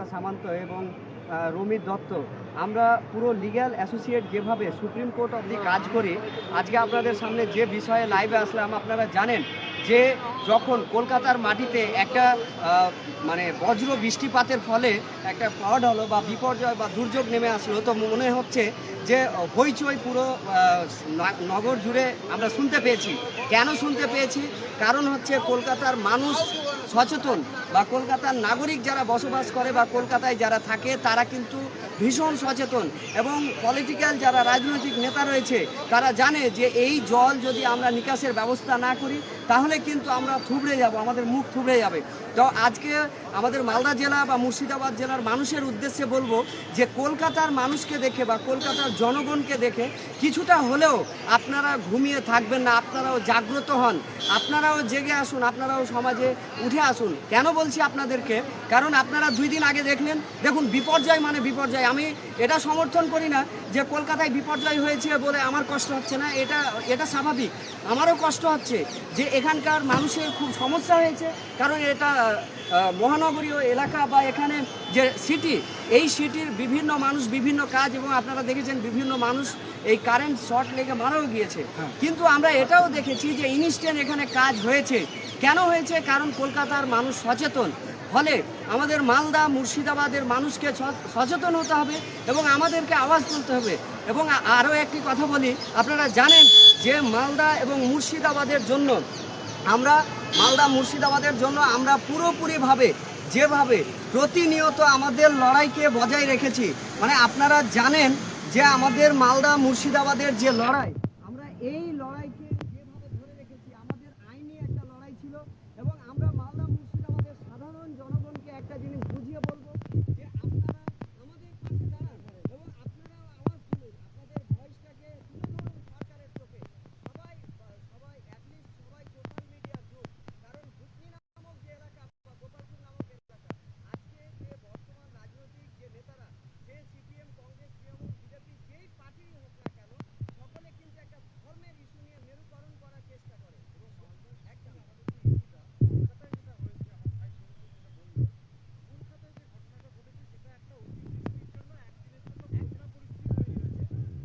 সংযুক্তা সামন্ত এবং রমিত দত্ত। আমরা পুরো লিগ্যাল অ্যাসোসিয়েট যেভাবে সুপ্রিম কোর্ট অবধি কাজ করি, আজকে আপনাদের সামনে যে বিষয়ে লাইভে আসলাম, আপনারা জানেন যে যখন কলকাতার মাটিতে একটা মানে বজ্র বৃষ্টিপাতের ফলে একটা ফ্লড হলো বা বিপর্যয় বা দুর্যোগ নেমে আসলো, তো মনে হচ্ছে যে হইচই পুরো নগর জুড়ে আমরা শুনতে পেয়েছি। কেন শুনতে পেয়েছি? কারণ হচ্ছে কলকাতার মানুষ সচেতন বা কলকাতার নাগরিক যারা বসবাস করে বা কলকাতায় যারা থাকে, তারা কিন্তু ভীষণ সচেতন এবং পলিটিক্যাল যারা রাজনৈতিক নেতা রয়েছে, তারা জানে যে এই জল যদি আমরা নিকাশের ব্যবস্থা না করি, তাহলে কিন্তু আমরা থুবড়ে যাব, আমাদের মুখ থুবড়ে যাবে। তো আজকে আমাদের মালদা জেলা বা মুর্শিদাবাদ জেলার মানুষের উদ্দেশ্যে বলব যে কলকাতার মানুষকে দেখে বা কলকাতার জনগণকে দেখে কিছুটা হলেও আপনারা ঘুমিয়ে থাকবেন না, আপনারাও জাগ্রত হন, আপনারাও জেগে আসুন, আপনারাও সমাজে উঠে আসুন। কেন বলছি আপনাদেরকে? কারণ আপনারা দুই দিন আগে দেখলেন, দেখুন বিপর্যয় মানে বিপর্যয়। আমি এটা সমর্থন করি না যে কলকাতায় বিপর্যয় হয়েছে বলে আমার কষ্ট হচ্ছে না। এটা এটা স্বাভাবিক। আমারও কষ্ট হচ্ছে যে এখানকার মানুষের খুব সমস্যা হয়েছে। কারণ এটা মহানগরীয় এলাকা বা এখানে যে সিটি এই সিটির বিভিন্ন মানুষ বিভিন্ন কাজ এবং আপনারা দেখেছেন বিভিন্ন মানুষ এই কারেন্ট শর্ট লেগে মারাও গিয়েছে। কিন্তু আমরা এটাও দেখেছি যে ইনস্ট্যান্ট এখানে কাজ হয়েছে। কেন হয়েছে? কারণ কলকাতার মানুষ সচেতন। ফলে আমাদের মালদা, মুর্শিদাবাদের মানুষকে সচেতন হতে হবে এবং আমাদেরকে আওয়াজ তুলতে হবে। এবং আরও একটি কথা বলি, আপনারা জানেন যে মালদা এবং মুর্শিদাবাদের জন্য আমরা, মালদা, মুর্শিদাবাদের জন্য আমরা পুরোপুরিভাবে যেভাবে প্রতিনিয়ত আমাদের লড়াইকে বজায় রেখেছি মানে আপনারা জানেন যে আমাদের মালদা, মুর্শিদাবাদের যে লড়াই আমরা এই লড়াইকে যেভাবে ধরে রেখেছি আমাদের আইনি একটা লড়াই ছিল এবং আমরা মালদা মুর্শিদাবাদের সাধারণ জনগণকে একটা জিনিস বুঝিয়ে বলব যে আপনারা আমাদের পাশে দাঁড়ান এবং আপনারাও আওয়াজ তুলুন আপনাদের ভয়েসটাকে তুলে ধরুন সরকারের চোখে সবাই সবাই অ্যাটলিস্ট সবাই সোশ্যাল মিডিয়ার যুগ কারণ ভুতনি নামক যে এলাকা বা গোপালপুর নামক এলাকা আজকে যে বর্তমান রাজনৈতিক যে নেতারা যে সিপিএম কংগ্রেস তৃণমূল বিজেপি যেই পার্টি হোক না কেন সকলে কিন্তু একটা ধর্মের ইস্যু নিয়ে মেরুকরণ করার চেষ্টা করে এবং একদম কলকাতায় যেটা হয়েছে আমার ভাই সৌরভ যেটা বলল কলকাতায় যে ঘটনাটা ঘটেছে সেটা একটা অতি বৃষ্টির জন্য একদিনের জন্য বন্যা পরিস্থিতি তৈরি হয়েছে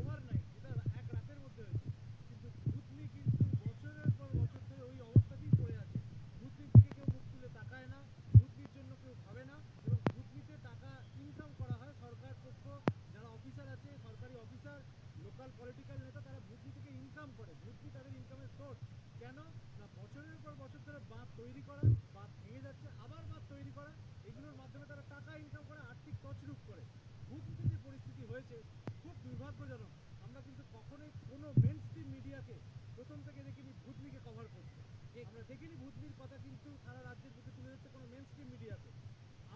ওভারনাইট এটা এক রাতের মধ্যে হয়েছে কিন্তু ভুতনি কিন্তু বছরের পর বছর ধরে ওই অবস্থাতেই পড়ে আছে ভুতনির দিকে কেউ মুখ তুলে তাকায় না ভুতনির জন্য কেউ ভাবে না এবং ভুতনিতে টাকা ইনকাম করা হয় সরকার পক্ষ যারা অফিসার আছে সরকারি অফিসার লোকাল পলিটিক্যাল নেতা তারা ভুতনি থেকে ইনকাম করে ভুতনি তাদের ইনকামের সোর্স কেন? না, বছরের পর বছর ধরে বাঁধ তৈরি করা, বাঁধ ভেঙে যাচ্ছে, আবার বাঁধ তৈরি করা, এগুলোর মাধ্যমে তারা টাকা ইনকাম করে, আর্থিক তছরূপ করে। ভুতনিতে যে পরিস্থিতি হয়েছে, খুব দুর্ভাগ্যজনক। আমরা কিন্তু কখনোই কোনো মেন স্ট্রিম মিডিয়াকে প্রথম থেকে দেখিনি ভুতনিকে কভার করতে। আমরা দেখিনি ভুতনির কথা কিন্তু সারা রাজ্যের বুকে তুলে ধরতে কোনো মেন স্ট্রিম মিডিয়াকে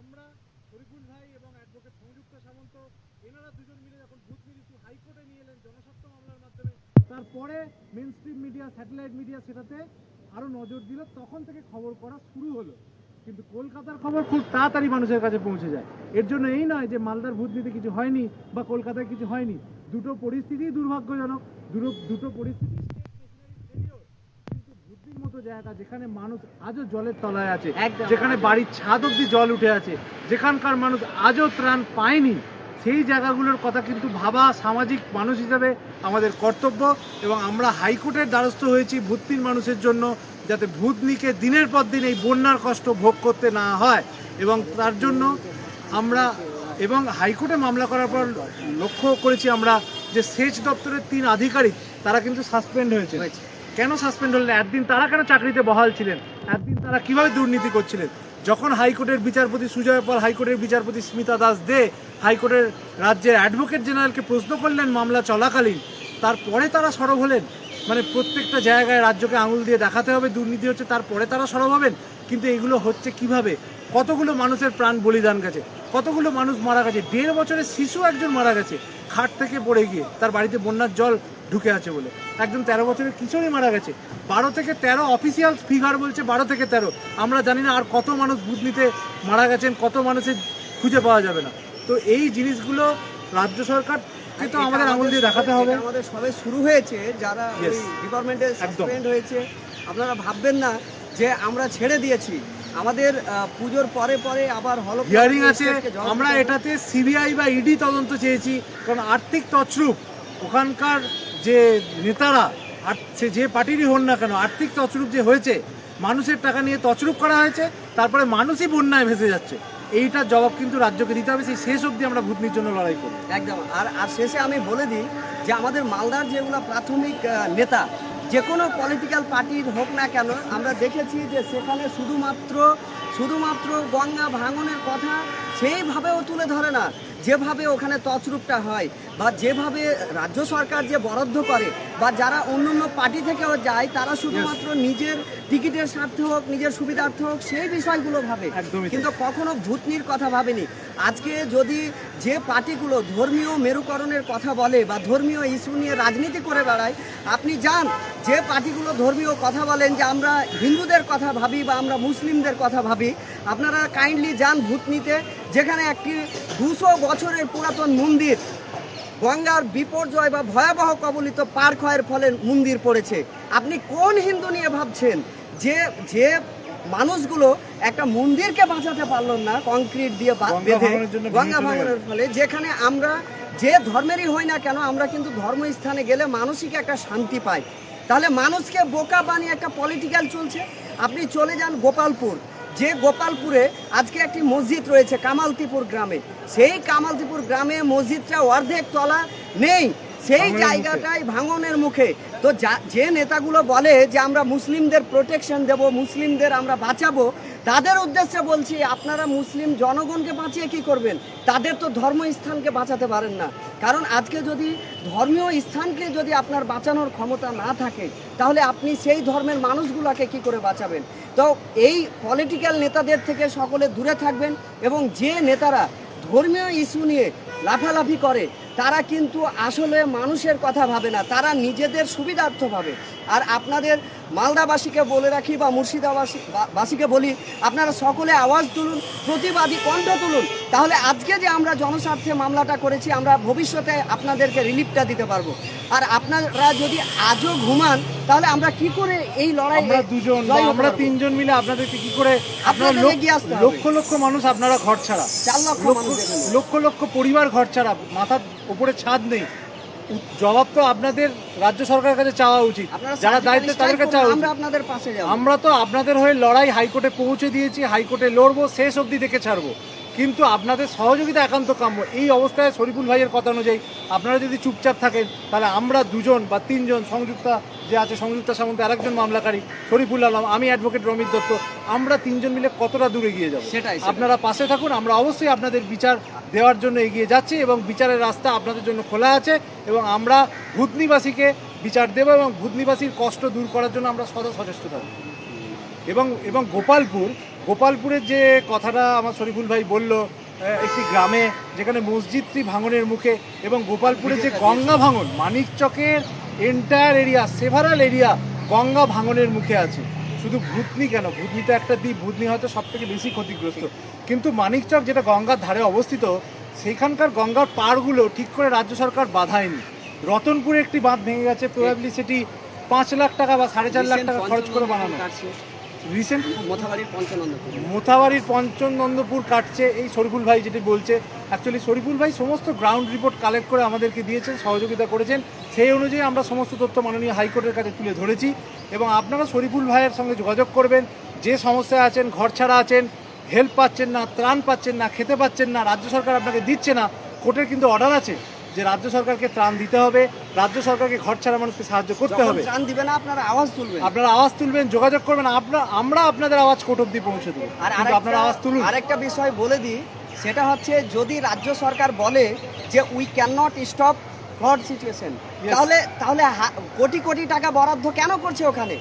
আমরা শরীফুল ভাই এবং অ্যাডভোকেট সংযুক্ত সামন্ত, এনারা দুজন মিলে হাইকোর্টে নিয়ে এলেন জনস্বার্থ মামলার মাধ্যমে। তারপরে mainstream media satellite media সেটাতে আরও নজর দিল। তখন থেকে খবর করা শুরু হলো। কিন্তু কলকাতার খবর খুব তাড়াতাড়ি মানুষের কাছে পৌঁছে যায়। এর জন্য এই নয় যে মালদার ভূতনিতে কিছু হয়নি বা কলকাতায় কিছু হয়নি। দুটো পরিস্থিতিই দুর্ভাগ্যজনক। দুটো দুটো পরিস্থিতি মতো জায়গা যেখানে মানুষ আজও জলের তলায় আছে। যেখানে বাড়ির ছাদ অব্দি জল উঠে আছে। যেখানকার মানুষ আজও ত্রাণ পায়নি। সেই জায়গাগুলোর কথা কিন্তু ভাবা সামাজিক মানুষ হিসাবে আমাদের কর্তব্য এবং আমরা হাইকোর্টের দ্বারস্থ হয়েছি ভূতনির মানুষের জন্য যাতে ভূতনিকে দিনের পর দিন এই বন্যার কষ্ট ভোগ করতে না হয়। এবং তার জন্য আমরা এবং হাইকোর্টে মামলা করার পর লক্ষ্য করেছি আমরা যে সেচ দপ্তরের তিন আধিকারিক তারা কিন্তু সাসপেন্ড হয়েছে। হয়েছে। কেন সাসপেন্ড হলেন? একদিন তারা কেন চাকরিতে বহাল ছিলেন? একদিন তারা কীভাবে দুর্নীতি করছিলেন? যখন হাইকোর্টের বিচারপতি সুজয় পাল, হাইকোর্টের বিচারপতি স্মিতা দাস দে হাইকোর্টের রাজ্যের অ্যাডভোকেট জেনারেলকে প্রশ্ন করলেন মামলা চলাকালীন, তারপরে তারা সরব হলেন। মানে প্রত্যেকটা জায়গায় রাজ্যকে আঙুল দিয়ে দেখাতে হবে, দুর্নীতি হচ্ছে, তারপরে তারা সরব হবেন। কিন্তু এগুলো হচ্ছে কীভাবে? কতগুলো মানুষের প্রাণ বলিদান গেছে? কতগুলো মানুষ মারা গেছে? দেড় বছরের শিশু একজন মারা গেছে। খাট থেকে পড়ে গিয়ে তার বাড়িতে বন্যার জল ঢুকে আছে বলে। একজন তেরো বছরের কিশোরই মারা গেছে। বারো থেকে তেরো অফিসিয়াল ফিগার বলছে বারো থেকে তেরো। আমরা জানি না আর কত মানুষ বুধনিতে মারা গেছেন কত মানুষের খুঁজে পাওয়া যাবে না। তো এই জিনিসগুলো রাজ্য সরকার তো আমাদের আঙুল দিয়ে দেখাতে হবে। আমাদের সবে শুরু হয়েছে যারা. ডিপার্টমেন্টে সাসপেন্ড হয়েছে। আপনারা ভাববেন না যে আমরা ছেড়ে দিয়েছি। আমাদের পুজোর পরে পরে আবার হলো হিয়ারিং আছে আমরা এটাতে সিবিআই বা ইডি তদন্ত চেয়েছি কারণ আর্থিক তছরূপ ওখানকার যে নেতারা আর সে যে পার্টিরই হন না কেন আর্থিক তছরূপ যে হয়েছে মানুষের টাকা নিয়ে তছরূপ করা হয়েছে তারপরে মানুষই বন্যায় ভেসে যাচ্ছে। এইটার জবাব কিন্তু রাজ্যকে দিতে হবে সেই শেষ অবধি আমরা ভূতনির জন্য লড়াই করি একদম। আর আর শেষে আমি বলে দিই যে আমাদের মালদার যেগুলো প্রাথমিক নেতা যে কোনো পলিটিক্যাল পার্টির হোক না কেন, আমরা দেখেছি যে সেখানে শুধুমাত্র শুধুমাত্র গঙ্গা ভাঙনের কথা সেইভাবেও তুলে ধরে না, যেভাবে ওখানে তছরূপটা হয় বা যেভাবে রাজ্য সরকার যে বরাদ্দ করে বা যারা অন্য অন্য পার্টি থেকেও যায় তারা শুধুমাত্র নিজের টিকিটের স্বার্থে হোক নিজের সুবিধার্থে হোক সেই বিষয়গুলো ভাবে। কিন্তু কখনো ভূতনির কথা ভাবেনি। আজকে যদি যে পার্টিগুলো ধর্মীয় মেরুকরণের কথা বলে বা ধর্মীয় ইস্যু নিয়ে রাজনীতি করে বেড়ায় আপনি যান যে পার্টিগুলো ধর্মীয় কথা বলেন যে আমরা হিন্দুদের কথা ভাবি বা আমরা মুসলিমদের কথা ভাবি আপনারা কাইন্ডলি যান ভূতনিতে যেখানে একটি দুশো বছরের পুরাতন মন্দির গঙ্গার বিপর্যয় বা ভয়াবহ কবলিত পার ক্ষয়ের ফলে মন্দির পড়েছে। আপনি কোন হিন্দু নিয়ে ভাবছেন? যে যে মানুষগুলো একটা মন্দিরকে বাঁচাতে পারল না কংক্রিট দিয়ে বেঁধে গঙ্গা ভাঙনের ফলে যেখানে আমরা যে ধর্মেরই হই না কেন আমরা কিন্তু ধর্মস্থানে গেলে মানসিক একটা শান্তি পাই। তাহলে মানুষকে বোকা বানিয়ে একটা পলিটিক্যাল চলছে। আপনি চলে যান গোপালপুর। যে গোপালপুরে আজকে একটি মসজিদ রয়েছে কামালতিপুর গ্রামে। সেই কামালতিপুর গ্রামে মসজিদটা অর্ধেক তলা নেই সেই জায়গাটাই ভাঙনের মুখে। তো যা- যে নেতাগুলো বলে যে আমরা মুসলিমদের প্রোটেকশন দেব মুসলিমদের আমরা বাঁচাবো তাদের উদ্দেশ্যে বলছি আপনারা মুসলিম জনগণকে বাঁচিয়ে কি করবেন? তাদের তো ধর্মস্থানকে বাঁচাতে পারেন না। কারণ আজকে যদি ধর্মীয় স্থানকে যদি আপনার বাঁচানোর ক্ষমতা না থাকে, তাহলে আপনি সেই ধর্মের মানুষগুলোকে কি করে বাঁচাবেন? তো এই পলিটিক্যাল নেতাদের থেকে সকলে দূরে থাকবেন এবং যে নেতারা ধর্মীয় ইস্যু নিয়ে লাফালাফি করে, তারা কিন্তু আসলে মানুষের কথা ভাবে না, তারা নিজেদের সুবিধার্থ ভাবে। আর আপনাদের মালদাবাসীকে বলে রাখি বা মুর্শিদাবাসী বাসীকে বলি আপনারা সকলে আওয়াজ তুলুন প্রতিবাদী কণ্ঠ তুলুন। তাহলে আজকে যে আমরা জনস্বার্থে মামলাটা করেছি আমরা ভবিষ্যতে আপনাদেরকে রিলিফটা দিতে পারব। আর আপনারা যদি আজও ঘুমান তাহলে আমরা কি করে এই লড়াই আমরা দুজন আমরা তিনজন মিলে আপনাদেরকে কি করে আপনারা লক্ষ লক্ষ মানুষ আপনারা ঘর ছাড়া। চার লক্ষ লক্ষ লক্ষ লক্ষ পরিবার ঘর ছাড়া। মাথার উপরে ছাদ নেই। জবাব তো আপনাদের রাজ্য সরকারের কাছে চাওয়া উচিত। যারা দায়িত্ব তাদের কাছে চাওয়া উচিত। আমরা আপনাদের পাশে আমরা তো আপনাদের হয়ে লড়াই হাইকোর্টে পৌঁছে দিয়েছি হাইকোর্টে লড়বো শেষ অবধি দেখে ছাড়বো। কিন্তু আপনাদের সহযোগিতা একান্ত কাম্য। এই অবস্থায় শরীফুল ভাইয়ের কথা অনুযায়ী আপনারা যদি চুপচাপ থাকেন তাহলে আমরা দুজন বা তিনজন সংযুক্তা যে আছে সংযুক্তা সামন্ত আরেকজন মামলাকারী শরীফুল আলম আমি অ্যাডভোকেট রমিত দত্ত আমরা তিনজন মিলে কতটা দূরে গিয়ে যাব? সেটাই। আপনারা পাশে থাকুন আমরা অবশ্যই আপনাদের বিচার দেওয়ার জন্য এগিয়ে যাচ্ছি এবং বিচারের রাস্তা আপনাদের জন্য খোলা আছে এবং আমরা ভূতনিবাসীকে বিচার দেব এবং ভূতনিবাসীর কষ্ট দূর করার জন্য আমরা সদা সচেষ্ট থাকব। এবং এবং গোপালপুর গোপালপুরের যে কথাটা আমার শরীফুল ভাই বলল একটি গ্রামে যেখানে মসজিদটি ভাঙনের মুখে এবং গোপালপুরের যে গঙ্গা ভাঙন মানিকচকের entire area several area Ganga ভাঙনের মুখে আছে। শুধু ভূতনি কেন? ভূতনি তো একটা দ্বীপ ভূতনি হয়তো সব থেকে বেশি ক্ষতিগ্রস্ত। কিন্তু মানিকচক যেটা গঙ্গার ধারে অবস্থিত সেখানকার গঙ্গার পাড়গুলো ঠিক করে রাজ্য সরকার বাধায়নি। রতনপুরে একটি বাঁধ ভেঙে গেছে প্রবাবলি সেটি পাঁচ লাখ টাকা বা সাড়ে চার লাখ টাকা খরচ করে বানানো। রিসেন্ট মোথাবাড়ির পঞ্চানন্দপুর। মোথাবাড়ির পঞ্চনন্দপুর কাটছে এই শরীফুল ভাই যেটি বলছে। অ্যাকচুয়ালি শরীফুল ভাই সমস্ত গ্রাউন্ড রিপোর্ট কালেক্ট করে আমাদেরকে দিয়েছেন সহযোগিতা করেছেন। সেই অনুযায়ী আমরা সমস্ত তথ্য মাননীয় হাইকোর্টের কাছে তুলে ধরেছি এবং আপনারা শরীফুল ভাইয়ের সঙ্গে যোগাযোগ করবেন। যে সমস্যায় আছেন ঘর ছাড়া আছেন হেল্প পাচ্ছেন না ত্রাণ পাচ্ছেন না খেতে পাচ্ছেন না রাজ্য সরকার আপনাকে দিচ্ছে না কোর্টের কিন্তু অর্ডার আছে। যে রাজ্য সরকারকে ত্রাণ দিতে হবে রাজ্য সরকারকে ঘর ছাড়া মানুষকে সাহায্য করতে হবে। ত্রাণ দিবে না আপনারা আওয়াজ তুলবেন। আপনারা আওয়াজ তুলবেন যোগাযোগ করবেন আপনারা আমরা আপনাদের আওয়াজ কোর্ট অব্দি পৌঁছে দেবো। আর আপনারা আওয়াজ তুলুন। আরেকটা বিষয় বলে দিই সেটা হচ্ছে যদি রাজ্য সরকার বলে যে we can not stop flood situation তাহলে তাহলে কোটি কোটি টাকা বরাদ্দ কেন করছে ওখানে?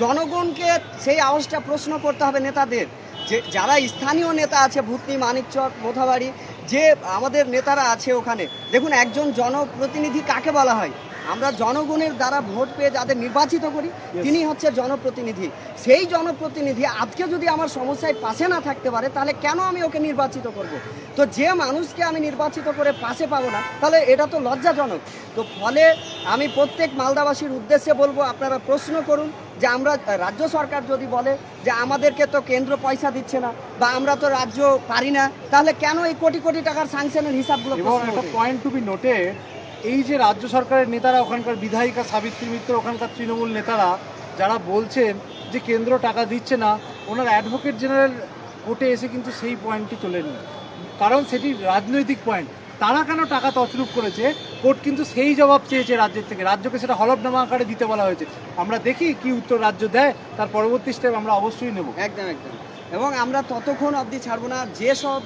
জনগণকে সেই আওয়াজটা প্রশ্ন করতে হবে নেতাদের যে যারা স্থানীয় নেতা আছে ভূতনি মানিকচক মোথাবাড়ি যে আমাদের নেতারা আছে ওখানে দেখুন একজন জনপ্রতিনিধি কাকে বলা হয়? আমরা জনগণের দ্বারা ভোট পেয়ে যাদের নির্বাচিত করি তিনি হচ্ছে জনপ্রতিনিধি। সেই জনপ্রতিনিধি আজকে যদি আমার সমস্যায় পাশে না থাকতে পারে তাহলে কেন আমি ওকে নির্বাচিত করব? তো যে মানুষকে আমি নির্বাচিত করে পাশে পাবো না তাহলে এটা তো লজ্জাজনক। তো ফলে আমি প্রত্যেক মালদাবাসীর উদ্দেশ্যে বলব আপনারা প্রশ্ন করুন। যে আমরা রাজ্য সরকার যদি বলে যে আমাদেরকে তো কেন্দ্র পয়সা দিচ্ছে না বা আমরা তো রাজ্য পারি না তাহলে কেন এই কোটি কোটি টাকার স্যাংশনের হিসাবগুলো পয়েন্ট টু বি নোটেড এই যে রাজ্য সরকারের নেতারা ওখানকার বিধায়িকা সাবিত্রী মিত্র ওখানকার তৃণমূল নেতারা যারা বলছেন যে কেন্দ্র টাকা দিচ্ছে না ওনার অ্যাডভোকেট জেনারেল কোর্টে এসে কিন্তু সেই পয়েন্টটি চলে তোলেননি। কারণ সেটি রাজনৈতিক পয়েন্ট তারা কেন টাকা তছরূপ করেছে? কোর্ট কিন্তু সেই জবাব চেয়েছে রাজ্যের থেকে। রাজ্যকে সেটা হলফনামা আকারে দিতে বলা হয়েছে। আমরা দেখি কি উত্তর রাজ্য দেয় তার পরবর্তী স্টেপ আমরা অবশ্যই নেব। একদম একদম। এবং আমরা ততক্ষণ অবধি ছাড়বো না। যেসব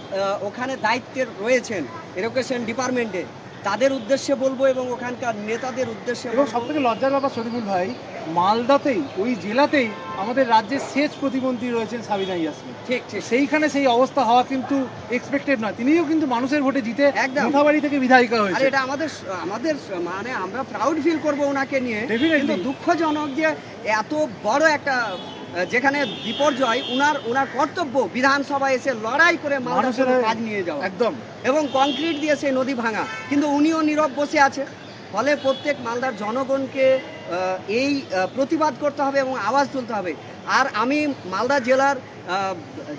ওখানে দায়িত্বে রয়েছেন এডুকেশন ডিপার্টমেন্টে তাদের উদ্দেশ্যে বলব এবং ওখানকার নেতাদের উদ্দেশ্যে এবং বলব। সব থেকে লজ্জার ব্যাপার শরীফুল ভাই মালদাতেই ওই জেলাতেই আমাদের রাজ্যের শেষ প্রতিমন্ত্রী রয়েছেন সাবিনা ইয়াসমিন। ঠিক ঠিক। সেইখানে সেই অবস্থা হওয়া কিন্তু এক্সপেক্টেড নয়। তিনিও কিন্তু মানুষের ভোটে জিতে। মুথাবাড়ি থেকে বিধায়িকা আর হয়েছে এটা আমাদের আমাদের মানে আমরা প্রাউড ফিল করব ওনাকে নিয়ে. কিন্তু দুঃখজনক যে এত বড় একটা যেখানে বিপর্যয় উনার উনার কর্তব্য বিধানসভায় এসে লড়াই করে মানুষের কাজ নিয়ে যাওয়া। একদম। এবং কংক্রিট দিয়ে সেই নদী ভাঙা। কিন্তু উনিও নীরব বসে আছে। ফলে প্রত্যেক মালদার জনগণকে এই প্রতিবাদ করতে হবে এবং আওয়াজ তুলতে হবে। আর আমি মালদা জেলার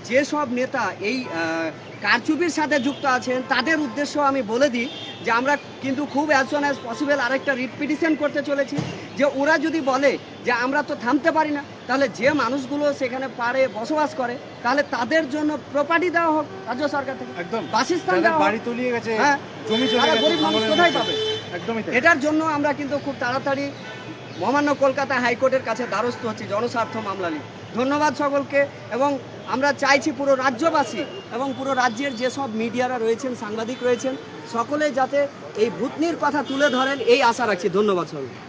যেসব নেতা এই কারচুপির সাথে যুক্ত আছেন তাদের উদ্দেশ্য আমি বলে দিই যে আমরা কিন্তু খুব অ্যাজ সোন অ্যাজ পসিবল আরেকটা রিট পিটিশন করতে চলেছি। যে ওরা যদি বলে যে আমরা তো থামতে পারি না তাহলে যে মানুষগুলো সেখানে পারে বসবাস করে তাহলে তাদের জন্য প্রপার্টি দেওয়া হোক রাজ্য সরকার থেকে। একদম। বাসস্থান দেওয়া বাড়ি তলিয়ে গেছে হ্যাঁ। গরিব মানুষ কোথায় পাবে? একদমই এটার জন্য আমরা কিন্তু খুব তাড়াতাড়ি মহামান্য কলকাতা হাইকোর্টের কাছে দ্বারস্থ হচ্ছি জনস্বার্থ মামলা নিয়ে। ধন্যবাদ সকলকে এবং আমরা চাইছি পুরো রাজ্যবাসী এবং পুরো রাজ্যের যেসব মিডিয়ারা রয়েছেন, সাংবাদিক রয়েছেন, সকলে যাতে এই ভূতনির কথা তুলে ধরেন, এই আশা রাখছি। ধন্যবাদ সকলকে।